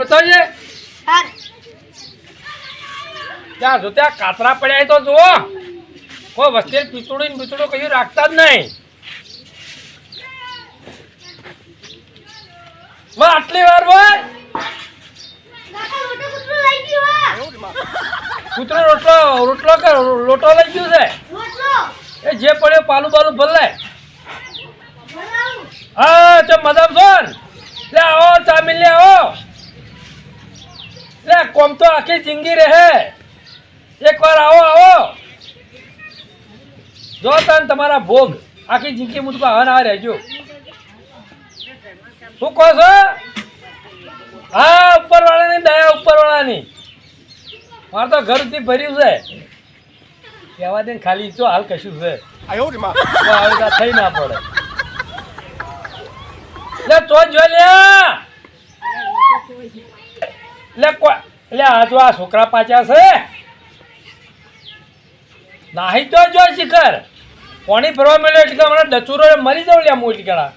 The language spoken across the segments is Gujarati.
બતાવજે ત્યાં જો ત્યાં કાતરા પડ્યા તો જુઓ. કોઈ વસ્તે ને પીતળું કયું રાખતા જ નહીં. આટલી વાર મોટો કૂતરો રોટલો રોટલો કે લોટો લઈ ગયો છે? એ જે પડ્યો પાલું બાલું ભલે. હા તો સોન લે આવો ચા મિલ લે આવો. લે કોમ તો આખી જિંદગી રહે. એકવાર આવો આવો. જો તન તમારા ભોગ આખી જિંદગી મુજબ હન આ રહેજો. શું કહો છો? હા ઉપરવાળાની દયા ઉપરવાળાની. મારે તો ઘરથી ભર્યું છે. કહેવા દે ખાલી તો હાલ કશું છે. હવે થઈ ના પડે. લે તો જો લે લે કો લે આ જો આ છોકરા પાછા છે. નાહી તો જો શિખર. પાણી ભરવા મળ્યો એટલે હમણાં ડચુરો મરી જવું લે મોટી ગળા.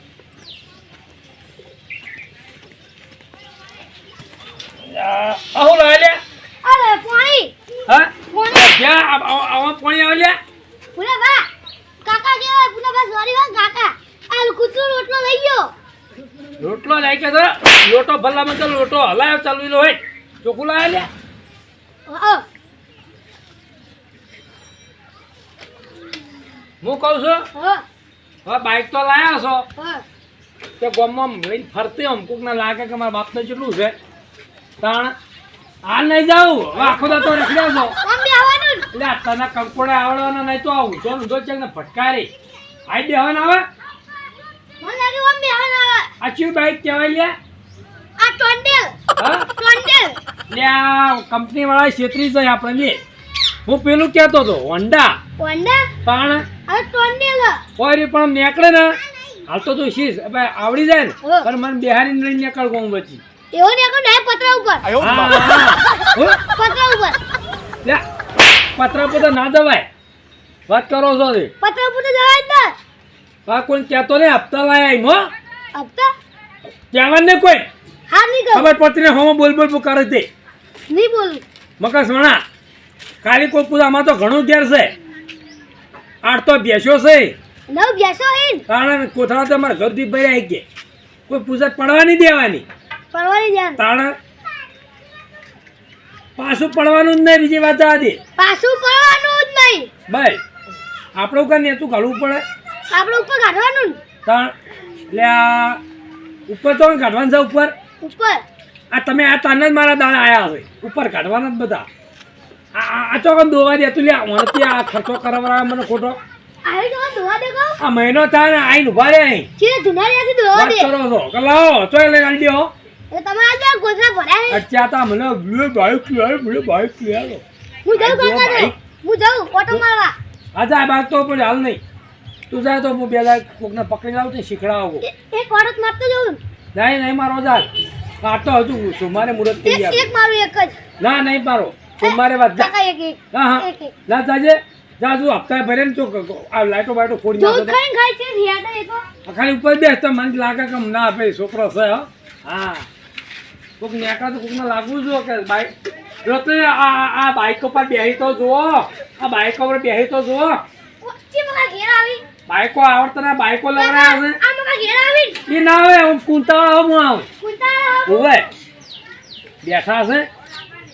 આવું લે લે અરે પાણી. હા? પાણી. ક્યાં આવા પાણી આવે લે પુલા બા. કાકા કેવા પુલા બા સોરી બા કાકા. આ કૂતરો રોટલો લઈ ગયો. રોટલો લાય ગયો લોટો ભલામાં તો લોટો હલાયો ચાલુ હોય. ચોખ્ખું લાય લે હા. હું કહું છું? હા. હવે બાઇક તો લાયા છો. હા. તે ગામમાં લઈને ફરતી કોક ના લાગે કે મારા બાપને કેટલું છે. તાણ આ નહીં જાઉં. હવે આખો દાતો રખડ્યા છો? એટલે તને કંકોડે આવડવાના નહીં તો આવું જો ઊંધો છે ને ફટકારી આઈ બેહવાના આવે. આ ચીવ બાઇક કહેવાય લે આ ટોન્ડેલ હા? ટોન્ડેલ કંપની વાળા છેતરી જાય આપણે લે હું પેલું કહેતો તો હોન્ડા હોન્ડા પણ કોઈ પણ નીકળે ને હાલ તો તું શીશ. હવે આવડી જાય ને પણ મને બિહારી લઈને નીકળ ગયું બચી એવો ને આખો પતરા ઉપર? હા, હા. પતરા ઉપર? લે પતરા પર તો ના દવાય વાત કરો છો તે પતરા ઉપર તો જવાય જ આ કોઈ કહેતો ને હપ્તા લાયા એમ હો. હપ્તા? કહેવાનું ને કોઈ. હા નહીં ખબર પડતી ને હોમાં બોલ બોલ પુકારે કરે તે. નહીં બોલું. મકર સોણા કાલી પૂજામાં તો ઘણું ઘેર છે. આઠ તો બેસ્યો છે. નવ બેસો ઈન કારણ કોથળા તો અમારા ઘરથી ભર્યા આવી ગયા. કોઈ પૂજા પડવા નહીં દેવાની. પડવાની જાન તાણ પાછું પડવાનું જ નહીં બીજી વાત આ પાછું પડવાનું જ નહીં. ભાઈ આપણું કાંઈ નેતું કાઢવું પડે. આપણે ઉપર કાઢવાનું તાણ એટલે ઉપર તો કાઢવાનું છે ઉપર. ઉપર. આ તમે આ તાન જ મારા દાડા આયા હોય. ઉપર કાઢવાના જ બધા. આ ચોકન દોવા દે તું લ્યા વણતી આ ખર્ચો કરાવવા મને ખોટો. દે આ મહિનો થાય ને ઊભા રે અહીં. દે. કરો તો લઈને આલી દો એ તમારા ત્યાં ગોથરા ભર્યા છે. તા મને બે બાઈક લે બે બાઈક લે હું જાઉં કાકા ભાઈ. હું જાઉં ઓટો મારવા. આ બાઈક તો પણ હાલ નહીં. તું જાય તો હું બે કોકને પકડી લાવું તે શીખડાવો. એક ઓટો મારતો જાઉં નહીં નહીં મારો જાત. આ તો હજુ સોમવારે મુહૂર્ત થઈ ગયા એક મારું એક જ. ના નહીં મારો. સોમવારે વાત જા. હા હા. ના જાજે. જા તું હપ્તા ભરે ને તો આ લાઈટો બાઈટો ફોડી નાખો. છે ખાલી ઉપર બેસ તો મને લાગે કે ના ભાઈ છોકરો છે હો. કોક નેકા તો કોકને લાગવું જો કે બાઈક જો તો આ આ- બાઈક ઉપર બેહી તો જુઓ. આ બાઈક ઉપર બેહી તો જુઓ. ચી મકા ઘેર આવી. બાઈકો આવડતા ના બાઈકો લવડાયા આવે આ મકા ઘેર આવી એ ના આવે હું કુંતા આવું. હું આવું. ઓવે બેઠા છે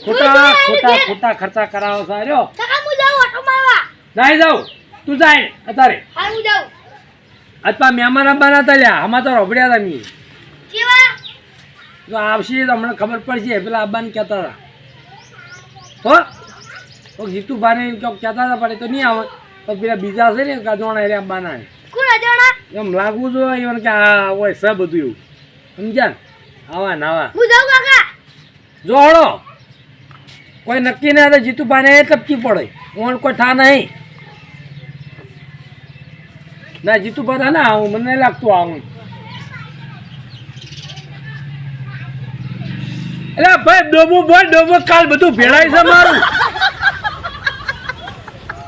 ખોટા ખોટા ખોટા ખર્ચા કરાવો છે રહ્યો કાકા હું જાઉં ઓટો મારવા? નહીં જાઉં. તું જાય અત્યારે. હા હું જાઉં. અથવા મહેમાન આવવાના હતા લ્યા. આમાં તો રોબડ્યા હતા મી. કેવા? તો આવશે તો હમણાં ખબર પડશે પેલા આબાને કહેતા હતા. હો? જીતુભાઈને કહેતા હતા પણ તો નહીં આવે તો પેલા બીજા છે ને કાજવાણા એરિયા બાના કોણ અજાણા એમ લાગવું જોઈએ એમ કે આ હોય છે બધું એવું. સમજ્યા? આવા નાવા આવા. હું જાઉં કાકા? જોડો કોઈ નક્કી ના તો જીતુભાઈને ટપકી પડે. કોણ કોઈ ઠા નહીં. ના જીતું થા ના આવું મને લાગતું આવું. એટલે ભાઈ ડોબો ભાઈ ડોબો કાલ બધું ભેળાય છે મારું.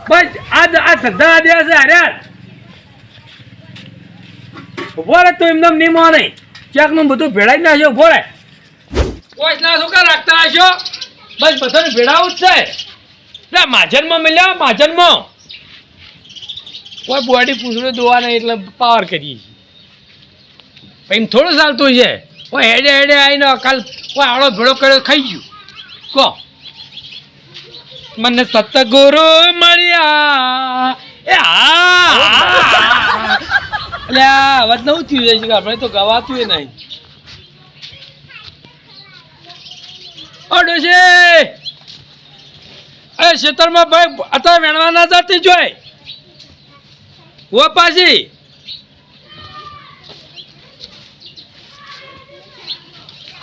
બસ આ આ ધંધા આ દિવસે હાર્યા ઊભો રે તું એમને નહીં માને. ચેકનું બધું ભેળાઈ નાખ્યો, ઊભો રે શું છોકરા રાખતા હશો? બસ બધાને ભેળાવું જ છે. એટલે માજનમાં મળ્યા માજનમાં. કોઈ બોડી પૂછડું દોવા નહીં, એટલે પાવર કરીએ છીએ. થોડું ચાલતું છે. કોઈ હેડે હેડે આવીને કાલ કોઈ આળો ભેળો કર્યો ખાઈ ગયું. કહો મને સતગુરુ મળ્યા. એ હા એટલે આ અવાજ નવું તો ગવાતું એ નહીં. ઓ એ ખેતરમાં ભાઈ, અત્યારે વેણવા ના જતી જોઈ ઓ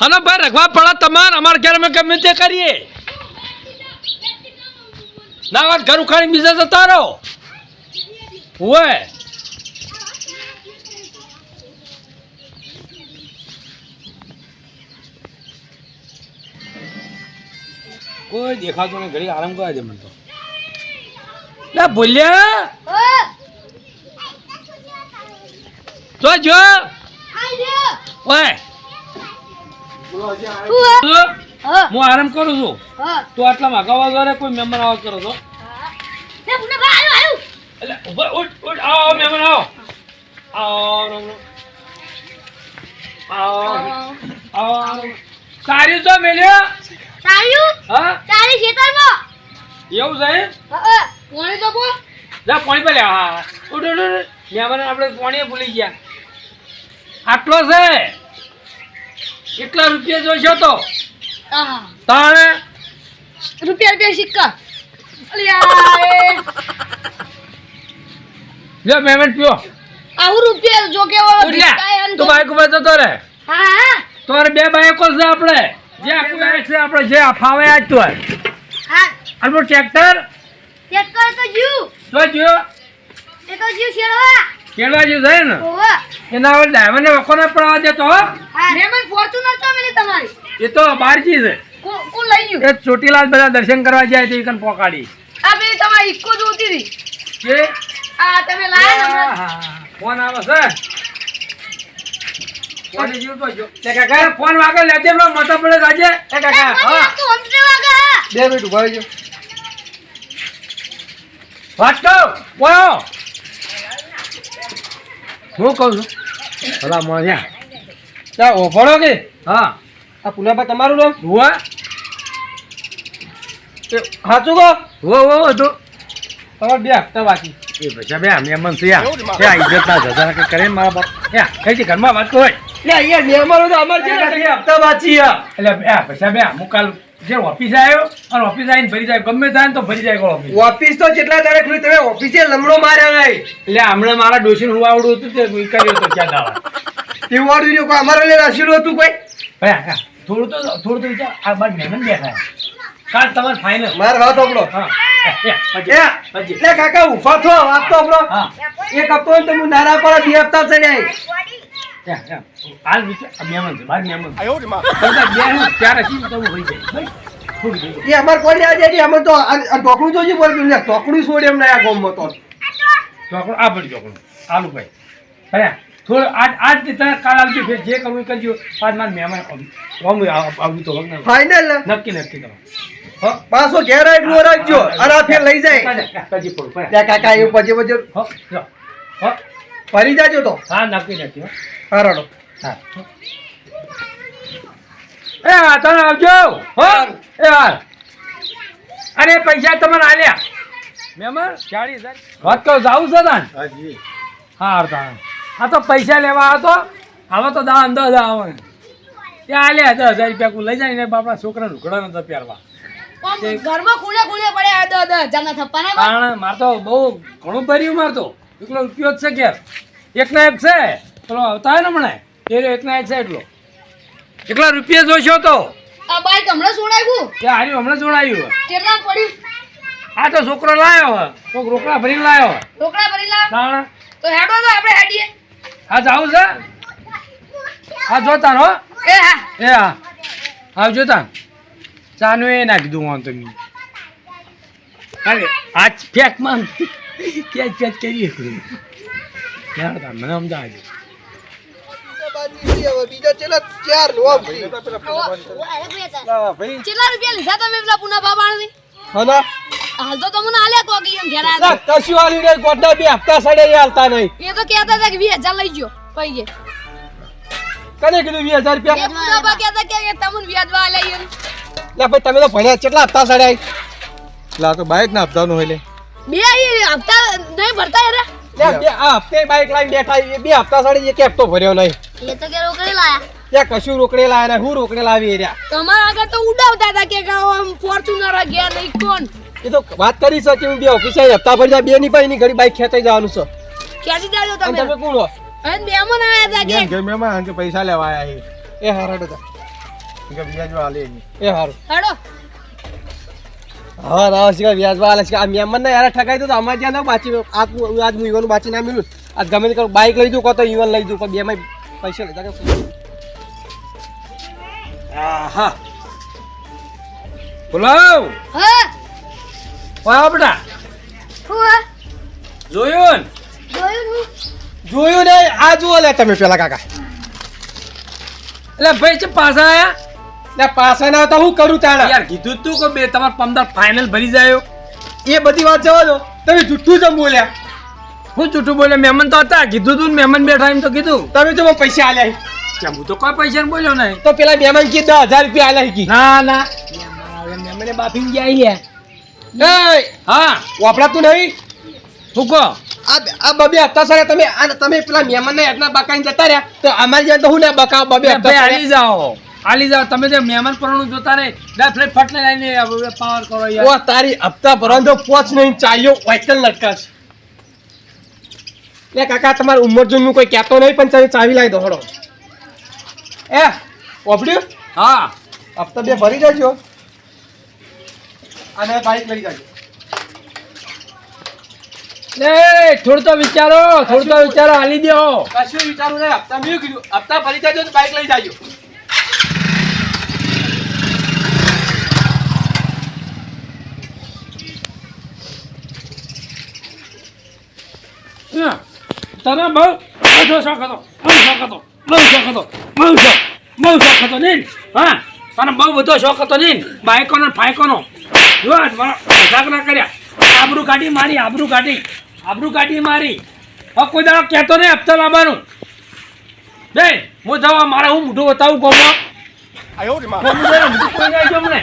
હલો ભાઈ, રખવા પડે તમારે, અમારા ઘર અમે ગમે તે કરીએ. ના વાત ઘર ઉખાડી બીજા જતા રહો. ઓય કોઈ દેખાતો નહીં ઘડી આરામ કરવા દે મને તો. ના ભૂલ્યા? જો જો. ઓય. હું. આરામ કરું છું. તું આટલા માગાવા દ્વારા કોઈ મહેમાન આવા કરો છો? એટલે ઉઠ ઉઠ આવો આવો મહેમાન આવો. આવો આવો, આવો. આવો આવો સારી છો મેલ્યો? સારું? હા? તારી ખેતરમાં? એવું છે કોણે તો બોલ જા પાણી પે હા હા. ઉઠ ઉઠ ઉઠ. મહેમાન આપણે પાણી ભૂલી ગયા. આટલો છે? કેટલા રૂપિયા જોઈશો તો? તાણે? રૂપિયા રૂપિયા સિક્કા. લે મહેમાન પીઓ. આવું રૂપિયા જો કેવો ઉઠ બાઈક ઉપર જતો રે હા. હા બે બાઈકો છે આપણે. જે આખું બાઈક છે આપણે જે ફાવે આજ તો હા. આપણું ટ્રેક્ટર? કર તો જીવ. તો જો એ તો જીવ શેરવા. કેળવા જેવું છે ને? એના હવે ડાયમંડને વખો ના પડવા દેતો હા. રેમન ફોર્ચ્યુનર તો મને તમારી. એ તો બારજી છે. કોણ લઈ ગયું? એ ચોટીલાલ બધા દર્શન કરવા જાય તો એ કન પોકાડી. આ પેલી તમારી ઇક્કો જોતી હતી. કે? આ તમે લાયા ને ફોન આવે છે. ફોન ઈ જીવતો જો. તે કાકા ફોન વાગે લેજે પેલો મોટો પડે આજે. એ કાકા હા. તો હમણાં વાગે બે મિનિટ ઊભા રહેજો. બોલો. હું કહું છું? ભલા મોણ્યા ત્યાં ઓફળો કે? હા. આ પુનાભાઈ તમારું નામ હુઆ સાચું કહો? હુઆ હુઆ હતું તમારે બે હપ્તા બાકી. એ પછી બે મહેમાન છે યાર એ ઇજ્જત ના જતા કે કરે મારા બાપ. યા કઈ છે ઘરમાં વાત હોય? એટલે અહીંયા મહેમાનો તો અમાર છે. બે હપ્તા બાકી એટલે બે પછી બે હું કાલ જે ઓફિસ આવ્યો અને ઓફિસ આવીને ભરી જાય. ગમે થાય તો ભરી જાય ઓફિસ ઓફિસ તો જેટલા તારે ખુલી તમે ઓફિસે લમડો માર્યા નહીં એટલે હમણાં મારા ડોશીનું હું આવડું હતું તે કર્યો હતો ક્યાં દાવા. તે વાળું કોઈ અમારે આશીર્વાદ હતું કોઈ? ભાઈ હા, થોડું તો થોડું તો વિચાર આ બાર મહેમાન દેખાય કાલ તમારે ફાઇનલ માર વાત આપણો હા. એટલે કાકા ઊભા થો વાત તો આપણો હા. એક હપ્તો ને તો હું નાના પર બે હપ્તા ચડ્યા. હાલ વિચાર આ મહેમાન છે બાર મહેમાન. બધા બે હું ત્યારે શી તો હું ભરી જાય. ભાઈ, થોડું એ અમારે કોઈ આજે નહીં અમે તો ઢોકળું જોજે બોલ લે ઢોકળું છોડે એમ ના આ ગોમ તો. ચોકડો આ પડી ચોકડો આલુ ભાઈ ભયા થોડું આજ આજથી કાલ આવજો ફેર જે કરવું એ કરજો. આજ મારા મહેમાન આવું આવું તો વગર ફાઇનલ નક્કી નક્કી તમે હો પાછો ઘેર આટલું રાખજો. અને ફેર લઈ જાય. કજી પડું. ત્યાં કાકા એવું પછી પછી હો જો. હો. ફરી જાજો તો. હા નક્કી નક્કી હો. હરાડો હા. એ હા તમે આવજો. હો. એ હા અરે પૈસા તમારે આલ્યા. મહેમાન ચાલીસ હજાર. વાત કરો જાવું છે તાન? હા અર્થાન આ તો પૈસા લેવા હતો હવે તો દા અંદર આવે ત્યાં આલ્યા દસ હજાર રૂપિયા કુલ લઈ જાય ને બાપડા છોકરા ઢુકડા નતા પહેરવા ઘરમાં ખૂણે ખૂણે પડ્યા દસ દસ હજારના થપ્પા ના કારણ માર તો બહુ ઘણું ભર્યું માર તો. એકલો રૂપિયો જ છે ઘેર. એકના એક છે. પેલો આવતા ને હમણાં. એ એક છે એટલો. એકલા રૂપિયા જોઈશો તો? આ બાઈક હમણાં સોડાવ્યું? કે હાર્યું હમણાં જોડાયું કેટલા પડ્યું? આ તો છોકરો લાયો હે કોક રોકડા ભરીને લાયો રોકડા ભરેલા લાયો? તો હેડો તો આપણે હેડીએ. આ જાવું છે? હા જોતા હો એ હા. એ હા. આવજો તા ચાનું એ નાખી દઉં વાંધો નહીં અરે આજ ફેંકમાં ક્યાં ફેંક કરી મને સમજાવજો. પાંત્રીસ હવે બીજા ચેલા ચાર છે ભાઈ. કેટલા રૂપિયા લીધા તમે પેલા પુના બાબાણથી હના હાલ તો તમને આલે કોકી એમ ઘેર ના આવ્યા. કશું આલી નહીં ગોડા બે હપ્તા સડે હાલતા નહીં. એ તો કહેતા હતા કે વીસ લઈ ગયો કઈ કે કને કીધું વીસ રૂપિયા? એ પુના બા કહેતા કે તમને વ્યાજવા લઈ એમ. લે ભાઈ તમે તો ભણ્યા કેટલા હપ્તા સડ્યા? લા તો બાઈક ના હપ્તાનું હોય લે. બે હપ્તા નહીં ભરતા યાર લે બે આ હપ્તે બાઈક લાઈન બેઠા એ બે હપ્તા સડી એક હપ્તો ભર્યો નહીં. એ તો કે રોકડી લાયા. ત્યાં કશું રોકડે લાયા હું રોકડે લાવી રહ્યા. તમારા આગળ તો ઉડાવતા હતા કે ફોર્ચ્યુનર ગયા નહીં કોણ? એ તો વાત કરી છે કે હું બે ઓફિસે હપ્તા ભરી જા બે ની ભાઈ ની ઘડી બાઈક ખેંચાઈ જવાનું છે. ક્યાંથી જાજો તમે? તમે કોણ હો? અન બે આવ્યા આયા એમ કે? કે મહેમાન કે પૈસા લેવા આયા એ હારો તો છે કે વ્યાજમાં આલે એ હારો. હાડો હા ના શીખા વ્યાજ વાલે છે. આ મેમન ને યાર ઠગાઈ તો અમારે ત્યાં ના બાચી આજ આજ હું ઈવન બાચી ના મિલું. આજ ગમે તે કરું બાઈક લઈ દઉં કો તો ઈવન લઈ દઉં પણ બે માં પૈસા લેતા કે હા બોલાવ. હા. વાહ બેટા. હું જોયું ને? જોયું હું? જોયું ને? આ જુઓ લે તમે પેલા કાકા. એટલે ભાઈ છે પાછા આયા? એટલે પાછા ના તો હું કરું તાણા. યાર કીધું જ તું કે બે તમાર પંદર ફાઇનલ ભરી જાય. એ બધી વાત જવા દો. તમે જુઠ્ઠું જમ બોલ્યા. હું જુઠ્ઠું બોલ્યા? મહેમાન તો હતા. કીધું તું મહેમાન બેઠા એમ તો કીધું. તમે તો પૈસા આલ્યા કેમ હું તો કોઈ પૈસા ને બોલ્યો નહીં. તો પેલા મહેમાન કી દસ હજાર રૂપિયા આલ્યા કી? ના ના. મહેમાને બાફી ગયા એ હા. વાપરાતું નહીં? ફૂકો આ આ બબે હપ્તા સરે તમે આ તમે પેલા મહેમાન ને એટલા બકાઈને જતા રહ્યા. તો અમારી જેમ તો હું ને બકા બબે હપ્તા ભાઈ આલી જાઓ. આલી જાઓ. તમે જે મહેમાન પરણું જોતા રહે બે ફ્લેટ ફટલે લઈને પાવર કરો યાર ઓ તારી હપ્તા ભરવાનો તો પોચ નહીં ચાલ્યો વાઇકલ લટકાશ લે કાકા તમારે ઉંમર જોઈને કોઈ કહેતો નહીં પણ તમે ચાવી લાવી દો હળો. એ ઓપડ્યું હા. હપ્તા બે ભરી જજો અને બાઈક લઈ જજો. લે થોડું તો વિચારો થોડું તો વિચારો હાલી દો. કશું વિચારું નહીં. હપ્તા મેં કીધું હપ્તા ભરી જજો તો બાઈક લઈ જજો. તને બહુ બધો શોખ હતો બહુ શોખ હતો બહુ શોખ હતો બહુ શોખ બહુ શોખ હતો નહીં હા તને બહુ બધો શોખ હતો નહીં બાઈકોનો ને ફાઈકોનો જો મજાક ના કર્યા. આબરૂ કાઢી મારી આબરૂ કાઢી. આબરૂ કાઢી મારી. હવે કોઈ દાડો કહેતો નહીં હપ્તા લાવવાનું. બે હું જવા મારે હું મોઢું બતાવું કોઈ મને.